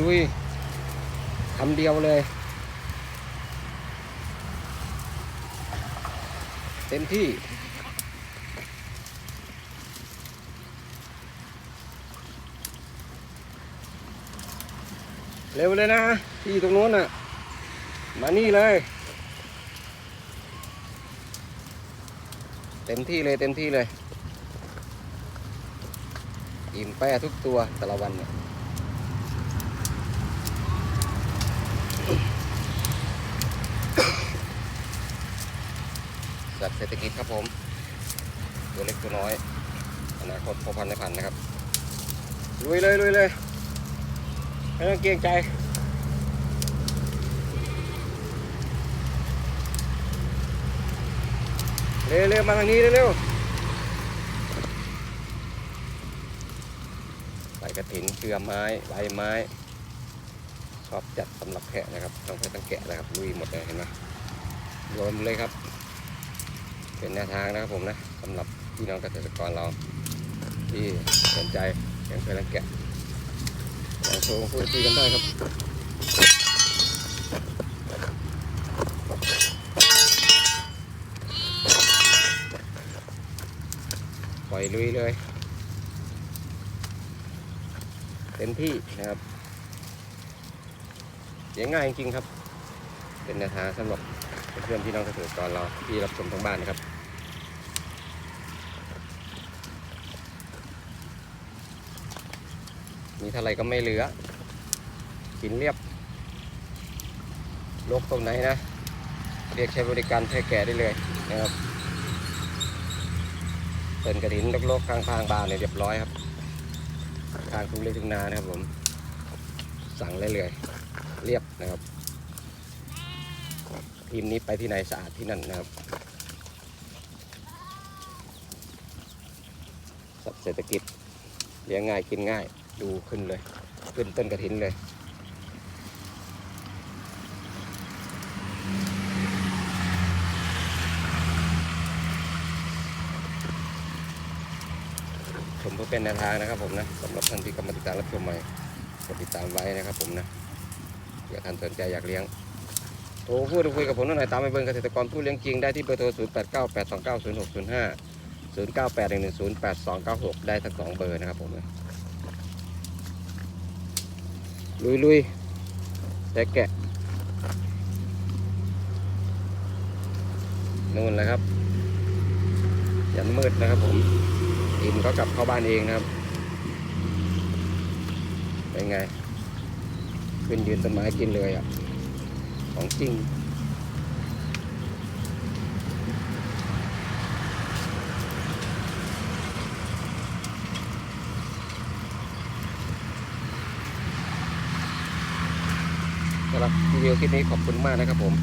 ลุยคำเดียวเลย เต็มที่เร็วเลยนะที่ตรงนู้นน่ะ มานี่เลย เต็มที่เลยเต็มที่เลย อิ่มแป้ทุกตัวแต่ละวันเนี่ย สัตว์เศรษฐกิจครับผม ตัวเล็กตัวน้อยอนาคตพอพันในพันนะครับลุยเลยลุยเลยไม่ต้องเกรงใจเร็วๆมาทางนี้เร็วๆใบกระถินเกลือไม้ใบไม้ ชอบจัดสำหรับแกะนะครับต้องใช้ตั้งแกะนะครับลุยหมดเลยเห็นไหมรวมเลยครับ เป็นแนวทางนะครับผมนะสำหรับพี่น้องเกษตรกรเรา ที่สนใจเลี้ยงเพื่อเลี้ยงแกะลองโทรมาพูดคุยกันได้ครับปล่อยลุยเลยเต็มที่นะครับเลี้ยงง่ายจริงๆครับ เป็นแนวทางสำหรับ เพื่อนพี่น้องเกษตรกรเราที่รับชมทั้งบ้านนะครับมีเท่าไรก็ไม่เหลือ กินเรียบโรคตรงไหนนะ เรียกใช้บริการแท้แก่ได้เลยนะครับเปินกระถินโลกๆข้างๆบ้านเนี่ยเรียบร้อยครับทางทุ่งเล็กทุ่งนานะครับผม สั่งเลยเลย เรียบนะครับ ทีมนี้ไปที่ไหนสะอาดที่นั่นนะครับสัตว์เศรษฐกิจเลี้ยงง่ายกินง่ายดูขึ้นเลย ขึ้นต้นกระถินเลยชมเพื่อเป็นแนวทางนะครับผมนะสำหรับท่านที่กำลังติดตามรับชมใหม่กดติดตามไว้นะครับผมนะเผื่อท่านสนใจอยากเลี้ยง โทรพูดคุยกับผมหน่อยตามไปเบิ่งเกษตรกรผู้เลี้ยงจริงได้ที่เบอร์โทร 0 8 9 8 2 9 0 6 0 5 0 9 8 1 1 0 8 2 9 6 ได้ทั้งสองเบอร์นะครับผม ลุยลุยๆแต่แกะนู่นเลยครับ ยันมืดนะครับผมอิ่มก็กลับเข้าบ้านเองนะครับ เป็นไง ขึ้นยืนต้นไม้กินเลยอะ ของจริง สำหรับรีวิวคลิปนี้ขอบคุณมากนะครับผม